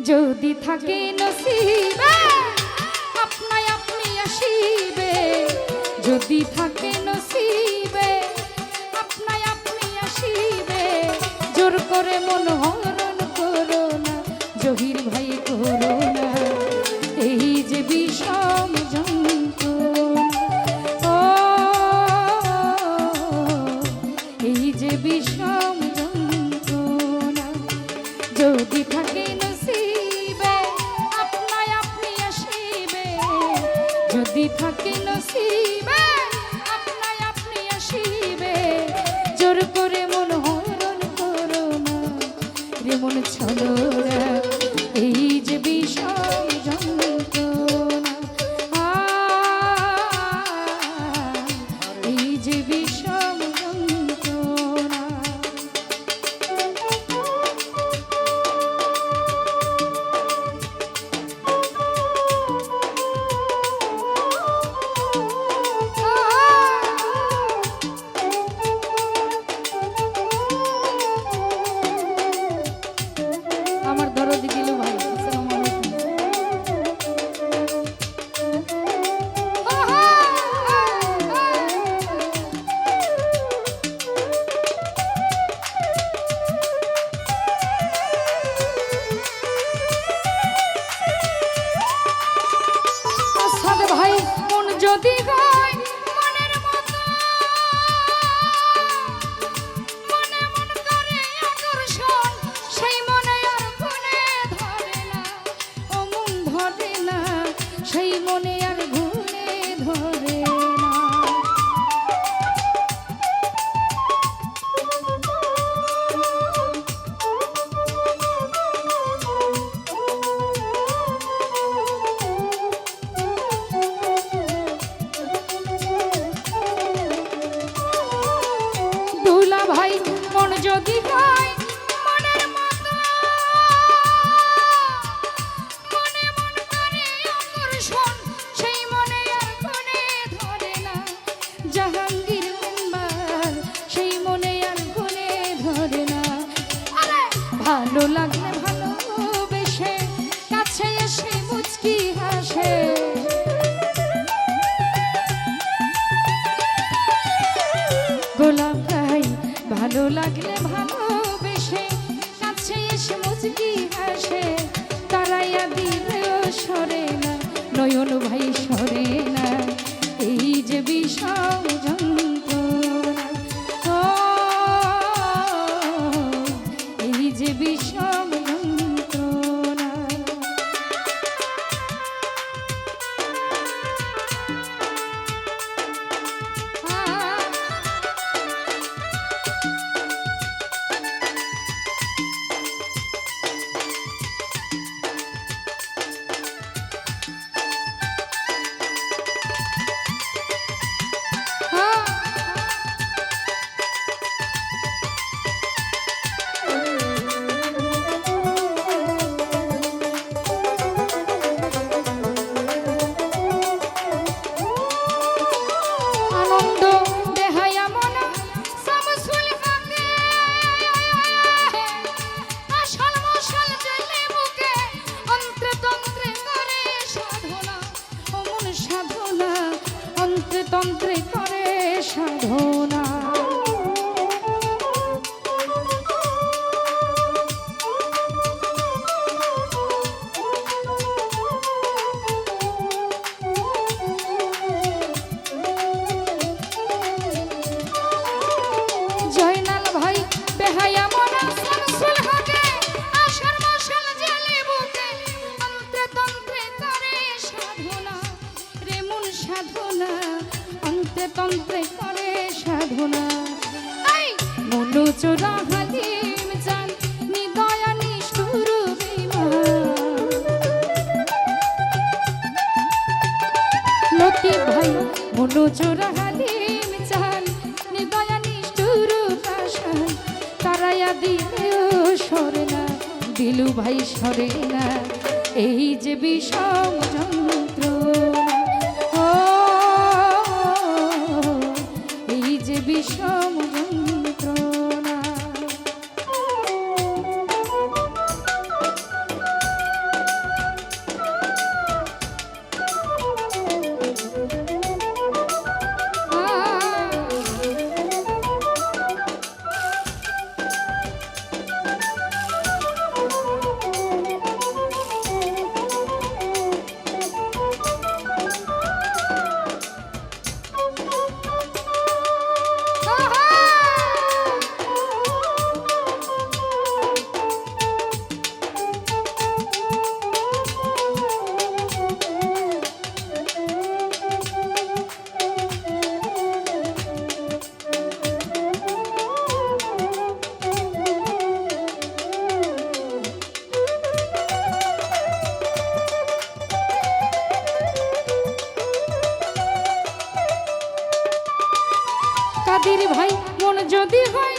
যদি থাকে নসিবে আপনাই আপনি আসিবে। যদি থাকে নসিবে আপনাই আপনি আসিবে। জোর করে মন করো না, জহির আসিবে জোর করে মন হরণ করো না রে মন সেই মনে লাগলে ভালোবেসে কাছে এসে হাসে তারাইয়া দিলেও সরে না। নয়ন ভাই তন্ত্রে করে সাধনা। সাধনা। এই! মনু চোরা হালিম জান নিদয়া নিষ্ঠুর লতি ভাই মনো চোরা হালিম চাল নিদয়া নিষ্ঠুর পাশান তারায়া দিলেও সরে না। দিলু ভাই সরে না। এই যে বিষম যন্ত্রণা কাদির ভাই মন যদি হয়